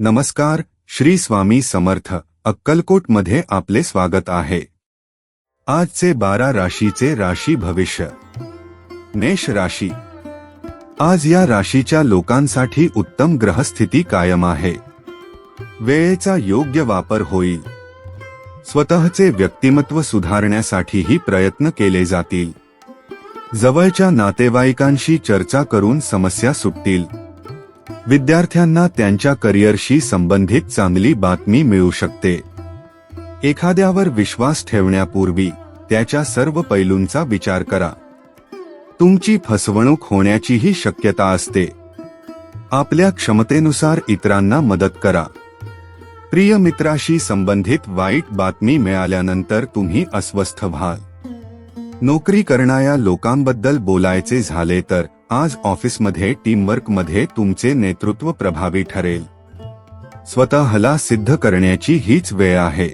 नमस्कार श्री स्वामी समर्थ अक्कलकोटमध्ये आपले स्वागत आहे. आजचे बारा राशीचे राशी भविष्य. मेष राशी. आज या राशीच्या लोकांसाठी उत्तम ग्रहस्थिती कायम आहे. वेळेचा योग्य वापर होईल. स्वतःचे व्यक्तिमत्व सुधारण्यासाठीही प्रयत्न केले जातील. जवळच्या नातेवाईकांशी चर्चा करून समस्या सुटतील. विद्यार्थ्यांना त्यांच्या करिअरशी संबंधित चांगली बातमी मिळू शकते. एखाद्यावर विश्वास ठेवण्यापूर्वी त्याच्या सर्व पैलूंचा विचार करा. तुमची फसवणूक होण्याचीही शक्यता असते. आपल्या क्षमतेनुसार इतरांना मदत करा. प्रिय मित्राशी संबंधित वाईट बातमी मिळाल्यानंतर तुम्ही अस्वस्थ व्हाल. नोकरी करणाऱ्या लोकांबद्दल बोलायचे झाले तर आज ऑफिसमध्ये टीमवर्कमध्ये तुमचे नेतृत्व प्रभावी ठरेल. स्वतःला सिद्ध करण्याची हीच वेळ आहे.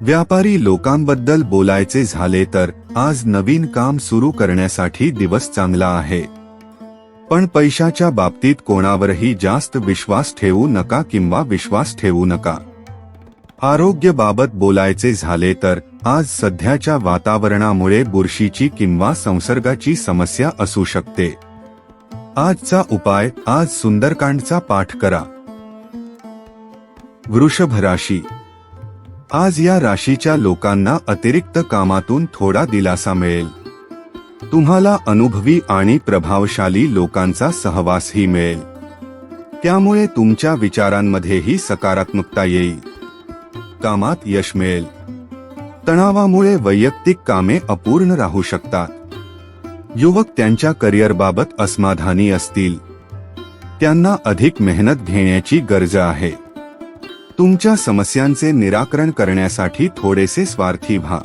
व्यापारी लोकांबद्दल बोलायचे झाले तर आज नवीन काम सुरू करण्यासाठी दिवस चांगला आहे. पण पैशाच्या बाबतीत कोणावरही जास्त विश्वास ठेवू नका किंवा विश्वास ठेवू नका. आरोग्याबाबत बोलायचे झाले तर आज सध्याच्या वातावरणामुळे बुरशीची किंवा संसर्गाची समस्या असू शकते. आजचा उपाय आज सुंदरकांडचा पाठ करा. वृषभ राशी. आज या राशीच्या लोकांना अतिरिक्त कामातून थोडा दिलासा मिळेल. तुम्हाला अनुभवी आणि प्रभावशाली लोकांचा सहवासही मिळेल. त्यामुळे तुमच्या विचारांमध्येही सकारात्मकता येईल. कामात यश मिळेल. तणावामुळे वैयक्तिक कामे अपूर्ण राहू शकतात. युवक त्यांच्या करिअरबाबत असमाधानी असतील. त्यांना अधिक मेहनत घेण्याची गरज आहे. तुमच्या समस्यांचे निराकरण करण्यासाठी थोडेसे स्वार्थी व्हा.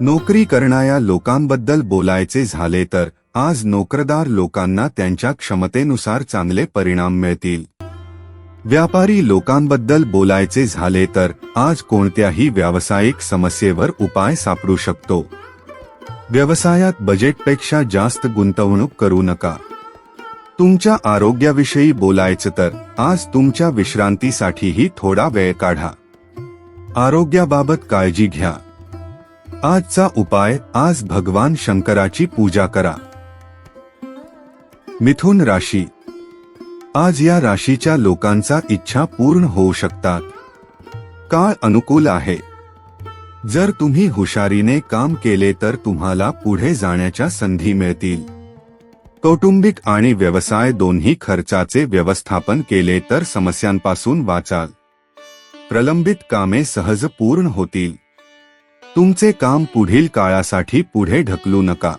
नोकरी करणाऱ्या लोकांबद्दल बोलायचे झाले तर आज नोकरदार लोकांना त्यांच्या क्षमतेनुसार चांगले परिणाम मिळतील. व्यापारी लोकांबद्दल बोलायचे झाले तर आज कोणत्याही व्यावसायिक समस्येवर उपाय सापडू शकतो. व्यवसायात बजेटपेक्षा जास्त गुंतवणूक करू नका. तुमच्या आरोग्याविषयी बोलायचं तर आज तुमच्या विश्रांतीसाठीही थोडा वेळ काढा. आरोग्याबाबत काळजी घ्या. आजचा उपाय आज भगवान शंकराची पूजा करा. मिथुन राशी आज या राशीच्या लोकांचा इच्छा पूर्ण होऊ शकतात. काळ अनुकूल आहे. जर तुम्ही हुशारीने काम केले तर तुम्हाला पुढे जाण्याच्या संधी मिळतील. कौटुंबिक आणि व्यवसाय दोन्ही खर्चाचे व्यवस्थापन केले तर समस्यांपासून वाचाल. प्रलंबित कामे सहज पूर्ण होतील. तुमचे काम पुढील काळासाठी पुढे ढकलू नका.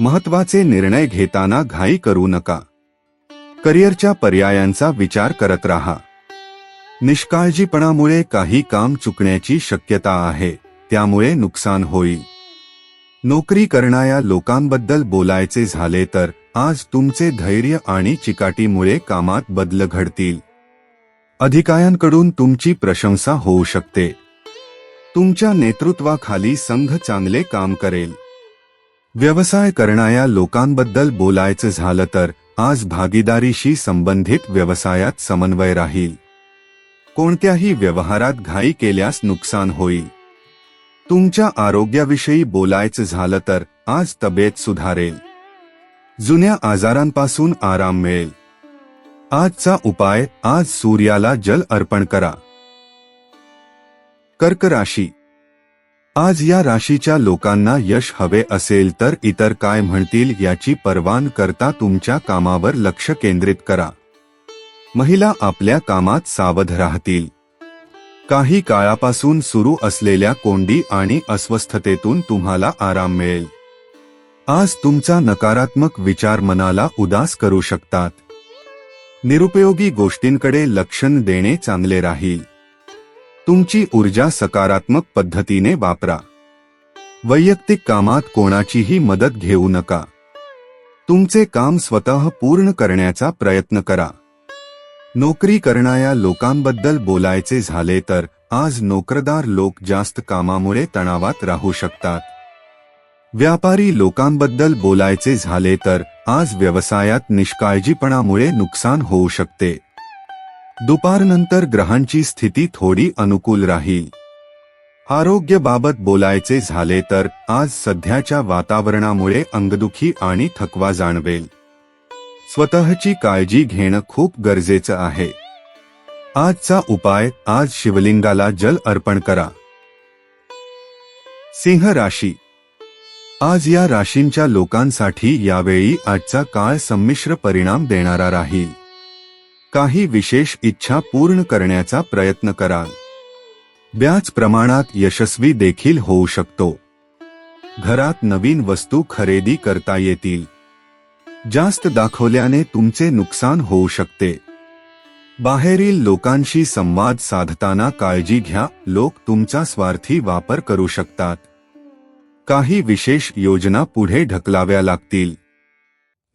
महत्त्वाचे निर्णय घेताना घाई करू नका. करिअरच्या पर्यायांचा विचार करत राहा. निष्काळजीपणामुळे काही काम चुकण्याची शक्यता आहे त्यामुळे नुकसान होईल. नोकरी करणाऱ्या लोकांबद्दल बोलायचे झाले तर आज तुमचे धैर्य आणि चिकाटीमुळे कामात बदल घडतील. अधिकाऱ्यांकडून तुमची प्रशंसा होऊ शकते. तुमच्या नेतृत्वाखाली संघ चांगले काम करेल. व्यवसाय करणाऱ्या लोकांबद्दल बोलायचं झालं तर आज भागीदारीशी संबंधित व्यवसायात समन्वय राहील. कोणत्याही व्यवहारात घाई केल्यास नुकसान होईल. तुमच्या आरोग्याविषयी बोलायचं झालं तर आज तब्येत सुधारेल. जुन्या आजारांपासून आराम मिळेल. आजचा उपाय आज सूर्याला जल अर्पण करा. कर्क राशी आज या राशीच्या लोकांना यश हवे असेल तर इतर काय म्हणतील याची परवान करता तुमच्या कामावर लक्ष केंद्रित करा. महिला आपल्या कामात सावध राहतील. काही काळापासून सुरू असलेल्या कोंडी आणि अस्वस्थतेतून तुम्हाला आराम मिळेल. आज तुमचा नकारात्मक विचार मनाला उदास करू शकतात. निरुपयोगी गोष्टींकडे लक्षण देणे चांगले राहील. तुमची ऊर्जा सकारात्मक पद्धतीने वापरा. वैयक्तिक कामात कोणाचीही मदत घेऊ नका. तुमचे काम स्वतः पूर्ण करण्याचा प्रयत्न करा. नोकरी करणाऱ्या लोकांबद्दल बोलायचे झाले तर आज नोकरदार लोक जास्त कामामुळे तणावात राहू शकतात. व्यापारी लोकांबद्दल बोलायचे झाले तर आज व्यवसायात निष्काळजीपणामुळे नुकसान होऊ शकते. दुपारनंतर ग्रहांची स्थिती थोडी अनुकूल राहील. आरोग्यबाबत बोलायचे झाले तर आज सध्याच्या वातावरणामुळे अंगदुखी आणि थकवा जाणवेल. स्वतःची काळजी घेणं खूप गरजेचं आहे. आजचा उपाय आज शिवलिंगाला जल अर्पण करा. सिंह राशी. आज या राशींच्या लोकांसाठी यावेळी आजचा काळ संमिश्र परिणाम देणारा राहील. काही विशेष इच्छा पूर्ण करण्याचा प्रयत्न कराल. ब्याच प्रमाणात यशस्वी देखील होऊ शकतो. घरात नवीन वस्तू खरेदी करता येतील. जास्त दाखवल्याने तुमचे नुकसान होऊ शकते. बाहेरील लोकांशी संवाद साधताना काळजी घ्या लोक तुमचा स्वार्थी वापर करू शकतात. काही विशेष योजना पुढे ढकलाव्या लागतील.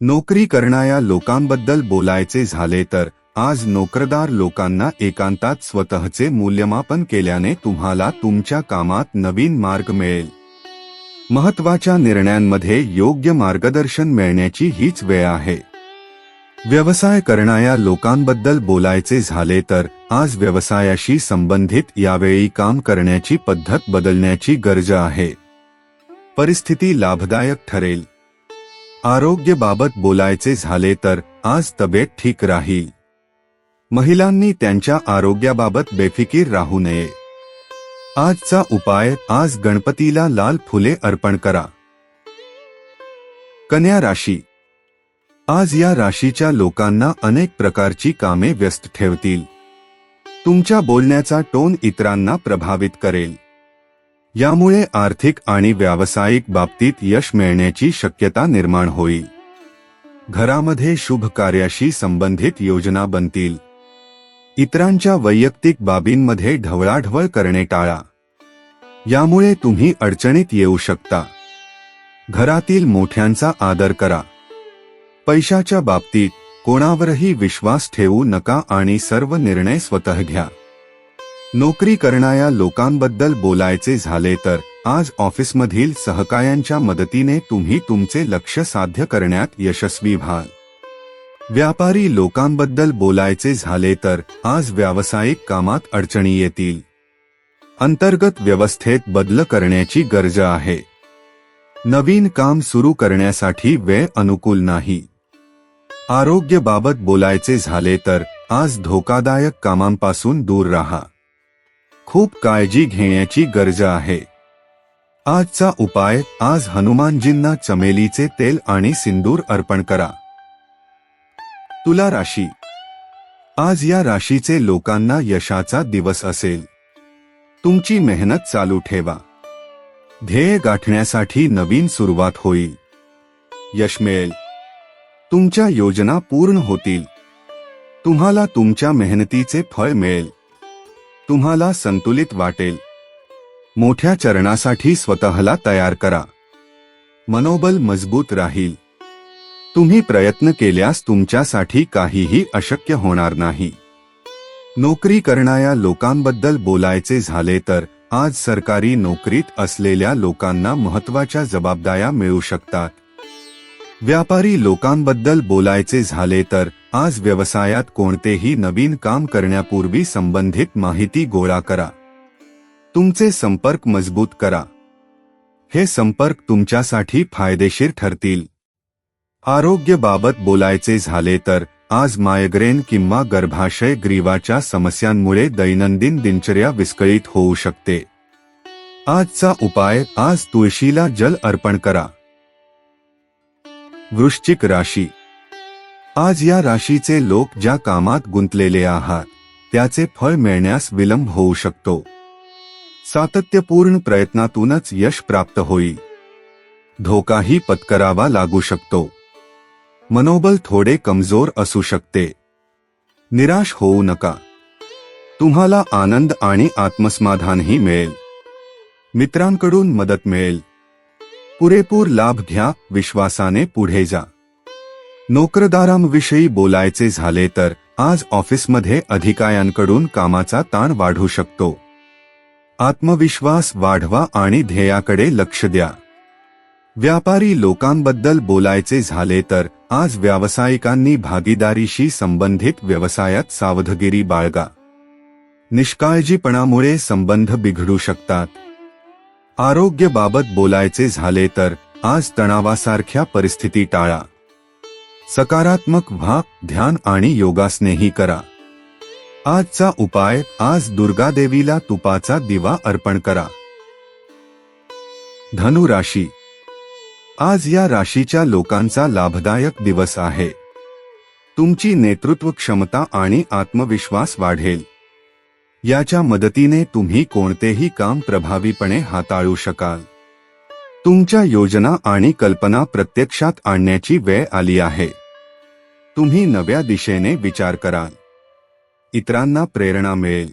नोकरी करणाऱ्या लोकांबद्दल बोलायचे झाले तर आज नोकरदार लोकांना एकांतात स्वतःचे मूल्यमापन केल्याने तुम्हाला तुमच्या कामात नवीन मार्ग मिळेल. महत्त्वाच्या निर्णयांमध्ये योग्य मार्गदर्शन मिळण्याची हीच वेळ आहे. व्यवसाय करणाऱ्या लोकांबद्दल बोलायचे झाले तर आज व्यवसायाशी संबंधित यावेळी काम करण्याची पद्धत बदलण्याची गरज आहे. परिस्थिती लाभदायक ठरेल. आरोग्याबाबत बोलायचे झाले तर आज तब्येत ठीक राहील. महिलांनी त्यांच्या आरोग्याबाबत बेफिकीर राहू नये. आजचा उपाय आज गणपतीला लाल फुले अर्पण करा. कन्या राशी. आज या राशीच्या लोकांना अनेक प्रकारची कामे व्यस्त ठेवतील. तुमच्या बोलण्याचा टोन इतरांना प्रभावित करेल. यामुळे आर्थिक आणि व्यावसायिक बाबतीत यश मिळण्याची शक्यता निर्माण होईल. घरामध्ये शुभ कार्याशी संबंधित योजना बनतील. इतरांच्या वैयक्तिक बाबींमध्ये ढवळाढवळ करणे टाळा. यामुळे तुम्ही अडचणीत येऊ शकता. घरातील मोठ्यांचा आदर करा. पैशाच्या बाबतीत कोणावरही विश्वास ठेवू नका आणि सर्व निर्णय स्वतः घ्या. नोकरी करणाऱ्या लोकांबद्दल बोलायचे झाले तर आज ऑफिसमधील सहकायांच्या मदतीने तुम्ही तुमचे लक्ष साध्य करण्यात यशस्वी व्हाल. व्यापारी लोकांबद्दल बोलायचे झाले तर आज व्यावसायिक कामात अडचणी येतील. अंतर्गत व्यवस्थेत बदल करण्याची गरज आहे. नवीन काम सुरू करण्यासाठी वेळ अनुकूल नाही. आरोग्यबाबत बोलायचे झाले तर आज धोकादायक कामांपासून दूर राहा. खूप काळजी घेण्याची गरज आहे. आजचा उपाय आज हनुमानजींना चमेलीचे तेल आणि सिंदूर अर्पण करा. तुला राशी. आज या राशीचे लोकांना यशाचा दिवस असेल. तुमची मेहनत चालू ठेवा. ध्येय गाठण्यासाठी नवीन सुरुवात होईल. यश मिळेल. तुमच्या योजना पूर्ण होतील. तुम्हाला तुमच्या मेहनतीचे फळ मिळेल. तुम्हाला संतुलित वाटेल. मोठ्या चरणासाठी स्वतःला तयार करा. मनोबल मजबूत राहील. तुम्ही प्रयत्न केल्यास तुमच्यासाठी काहीही अशक्य होणार नाही. नोकरी करणाऱ्या लोकांबद्दल बोलायचे झाले तर आज सरकारी नोकरीत असलेल्या लोकांना महत्त्वाच्या जबाबदाऱ्या मिळू शकतात. व्यापारी लोकांबद्दल बोलायचे झाले तर आज व्यवसायात कोणतेही नवीन काम करण्यापूर्वी संबंधित माहिती गोळा करा. तुमचे संपर्क मजबूत करा. हे संपर्क तुमच्यासाठी फायदेशीर ठरतील. आरोग्याबाबत बोलायचे झाले तर आज मायग्रेन किंवा गर्भाशय ग्रीवाच्या समस्यांमुळे दैनंदिन दिनचर्या विस्कळीत होऊ शकते. आजचा उपाय आज तुळशीला जल अर्पण करा. वृश्चिक राशी. आज या राशीचे लोक ज्या कामात गुंतलेले आहात त्याचे फळ मिळण्यास विलंब होऊ शकतो. सातत्यपूर्ण प्रयत्नातूनच यश प्राप्त होईल. धोकाही पत्करावा लागू शकतो. मनोबल थोडे कमजोर असू शकते. निराश होऊ नका. तुम्हाला आनंद आणि आत्मसमाधानही मिळेल. मित्रांकडून मदत मिळेल. पुरेपूर लाभ घ्या विश्वासाने पुढे जा. नोकरदारांविषयी बोलायचे झाले तर आज ऑफिसमध्ये अधिकाऱ्यांकडून कामाचा ताण वाढू शकतो. आत्मविश्वास वाढवा आणि ध्येयाकडे लक्ष द्या. व्यापारी लोकांबद्दल बोलायचे झाले तर आज व्यावसायिकांनी भागीदारीशी संबंधित व्यवसायात सावधगिरी बाळगा. निष्काळजीपणामुळे संबंध बिघडू शकतात. आरोग्यबाबत बोलायचे झाले तर आज तणावासारख्या परिस्थिती टाळा. सकारात्मक व्हा ध्यान आणि योगासनेही करा. आजचा उपाय आज दुर्गादेवीला तुपाचा दिवा अर्पण करा. धनु राशी आज या राशीच्या लोकांचा लाभदायक दिवस आहे. तुमची नेतृत्व क्षमता आणि आत्मविश्वास वाढेल. याच्या मदतीने तुम्ही कोणतेही काम प्रभावीपणे हाताळू शकाल. तुमच्या योजना आणि कल्पना प्रत्यक्षात आणण्याची वेळ आली आहे. तुम्ही नव्या दिशेने विचार कराल. इतरांना प्रेरणा मिळेल.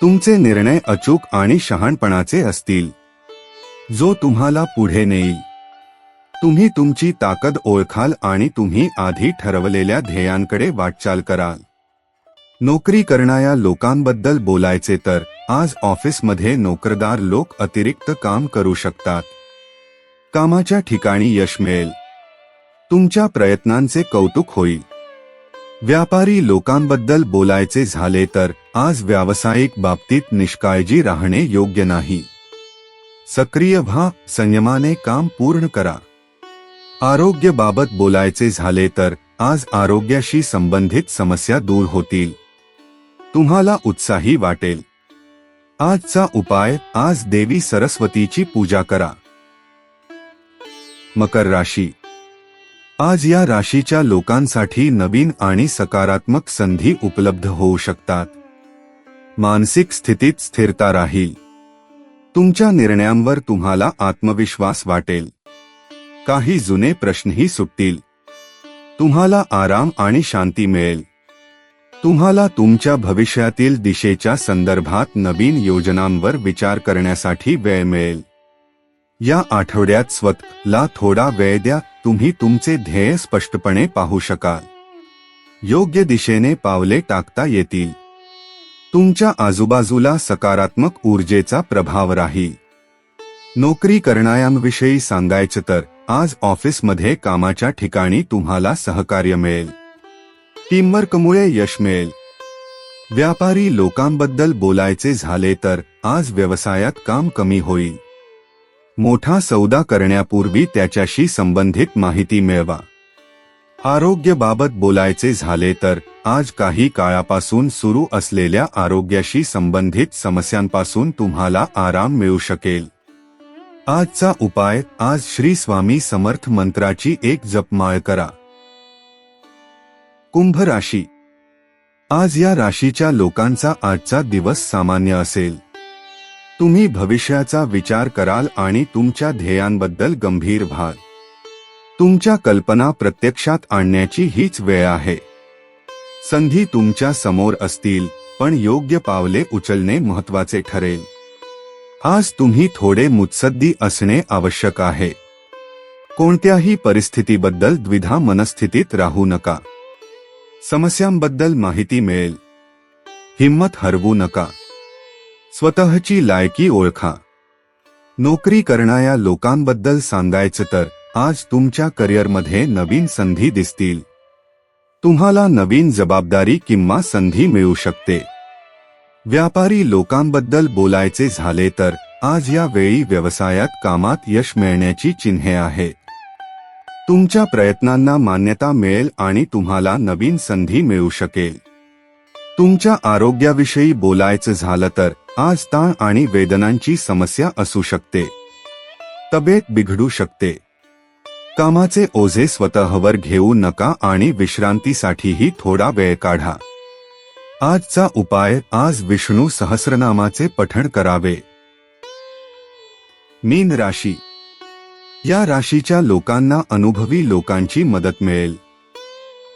तुमचे निर्णय अचूक आणि शहाणपणाचे असतील. जो तुम्हाला पुढे नेईल. तुम्ही तुमची ताकद ओळखाल आणि तुम्ही आधी ठरवलेल्या ध्येयांकडे वाटचाल कराल. नोकरी करणाऱ्या लोकांबद्दल बोलायचे तर आज ऑफिसमध्ये नोकरदार लोक अतिरिक्त काम करू शकतात. कामाच्या ठिकाणी यश मिळेल. तुमच्या प्रयत्नांचे कौतुक होईल. व्यापारी लोकांबद्दल बोलायचे झाले तर आज व्यावसायिक बाबतीत निष्काळजी राहणे योग्य नाही. सक्रिय व्हा संयमाने काम पूर्ण करा. आरोग्यबाबत बोलायचे झाले तर आज आरोग्याशी संबंधित समस्या दूर होतील. तुम्हाला उत्साही वाटेल. आजचा उपाय आज देवी सरस्वतीची पूजा करा. मकर राशी. आज या राशीच्या लोकांसाठी नवीन आणि सकारात्मक संधी उपलब्ध होऊ शकतात. मानसिक स्थितीत स्थिरता राहील. तुमच्या निर्णयांवर तुम्हाला आत्मविश्वास वाटेल. काही जुने प्रश्नही सुटतील. तुम्हाला आराम आणि शांती मिळेल. तुम्हाला तुमच्या भविष्यातील दिशेच्या संदर्भात नवीन योजनांवर विचार करण्यासाठी वेळ मिळेल. या आठवड्यात स्वतःला थोडा वेळ द्या तुम्ही तुमचे ध्येय स्पष्टपणे पाहू शकाल. योग्य दिशेने पावले टाकता येतील. तुमच्या आजूबाजूला सकारात्मक ऊर्जेचा प्रभाव राहील. नोकरी करणाऱ्यांविषयी सांगायचं तर आज ऑफिसमध्ये कामाच्या ठिकाणी तुम्हाला सहकार्य मिळेल. टीमवर्कमुळे यश मिळेल. व्यापारी लोकांबद्दल बोलायचे झाले तर आज व्यवसायात काम कमी होईल. मोठा सौदा करण्यापूर्वी त्याच्याशी संबंधित माहिती मिळवा. आरोग्याबाबत बोलायचे झाले तर आज काही काळापासून सुरू असलेल्या आरोग्याशी संबंधित समस्यांपासून तुम्हाला आराम मिळू शकेल. आजचा उपाय आज श्री स्वामी समर्थ मंत्राची एक जपमाळ करा. कुंभ राशी. आज या राशीच्या लोकांचा आजचा दिवस सामान्य असेल. तुम्ही भविष्याचा विचार कराल आणि तुमच्या ध्येयांबद्दल गंभीर व्हाल. तुमच्या कल्पना प्रत्यक्षात आणण्याची हीच वेळ आहे. संधी तुमच्यासमोर असतील पण योग्य पावले उचलणे महत्त्वाचे ठरेल. आज तुम्ही थोडे मुत्सद्दी असणे आवश्यक आहे. कोणत्याही परिस्थितीबद्दल द्विधा मनस्थितीत राहू नका. समस्यांबद्दल माहिती मिळेल. हिंमत हरवू नका. स्वतःची लायकी ओळखा. नोकरी करणाऱ्या लोकांबद्दल सांगायचं तर आज तुमच्या करिअरमध्ये नवीन संधी दिसतील. तुम्हाला नवीन जबाबदारी किंवा संधी मिळू शकते. व्यापारी लोकांबद्दल बोलायचे झाले तर आज या वेळी व्यवसायात कामात यश मिळण्याची चिन्हे आहेत. तुमच्या प्रयत्नांना मान्यता मिळेल आणि तुम्हाला नवीन संधी मिळू शकेल. तुमच्या आरोग्याविषयी बोलायचं झालं तर आज ताण आणि वेदनांची समस्या असू शकते. तब्येत बिघडू शकते. कामाचे ओझे स्वतःवर घेऊ नका आणि विश्रांतीसाठीही थोडा वेळ काढा. आजचा उपाय आज विष्णू सहस्रनामाचे पठण करावे. मीन राशी. या राशीच्या लोकांना अनुभवी लोकांची मदत मिळेल.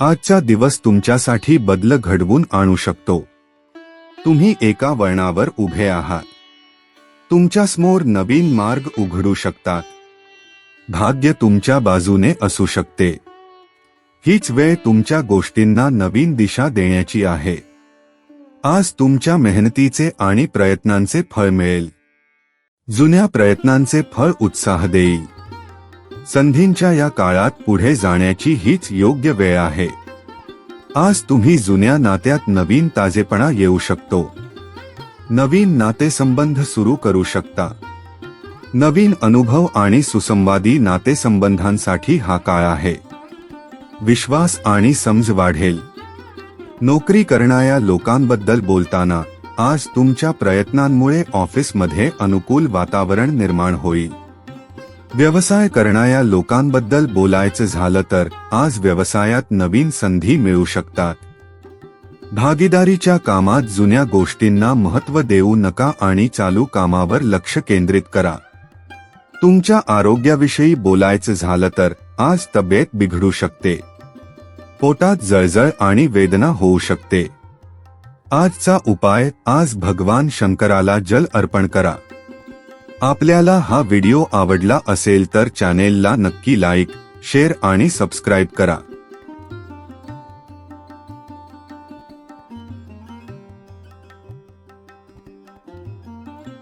आजचा दिवस तुमच्यासाठी बदल घडवून आणू शकतो. तुम्ही एका वळणावर उभे आहात. तुमच्यासमोर नवीन मार्ग उघडू शकतात. भाग्य तुमच्या बाजूने असू शकते. हीच वेळ तुमच्या गोष्टींना नवीन दिशा देण्याची आहे. आज तुमच्या मेहनतीचे आणि प्रयत्नांचे फळ मिळेल. जुन्या प्रयत्नांचे फळ उत्साह देईल. संधींच्या या काळात पुढे जाण्याची हीच योग्य वेळ आहे. आज तुम्ही जुन्या नात्यात नवीन ताजेपणा येऊ शकतो. नवीन नातेसंबंध सुरू करू शकता. नवीन अनुभव आणि सुसंवादी नातेसंबंधांसाठी हा काळ आहे. विश्वास आणि समज वाढेल. नोकरी करणाऱ्या लोकांबद्दल बोलताना आज तुमच्या प्रयत्नांमुळे ऑफिसमध्ये अनुकूल वातावरण निर्माण होईल. व्यवसाय करणाऱ्या लोकांबद्दल बोलायचं झालं तर आज व्यवसायात नवीन संधी मिळू शकतात. भागीदारीच्या कामात जुन्या गोष्टींना महत्त्व देऊ नका आणि चालू कामावर लक्ष केंद्रित करा. तुमच्या आरोग्याविषयी बोलायचं झालं तर आज तब्येत बिघडू शकते. पोटात जळजळ आणि वेदना होऊ शकते. आजचा उपाय आज भगवान शंकराला जल अर्पण करा. आपल्याला हा व्हिडिओ आवडला असेल तर चॅनेलला नक्की लाईक शेअर आणि सबस्क्राईब करा.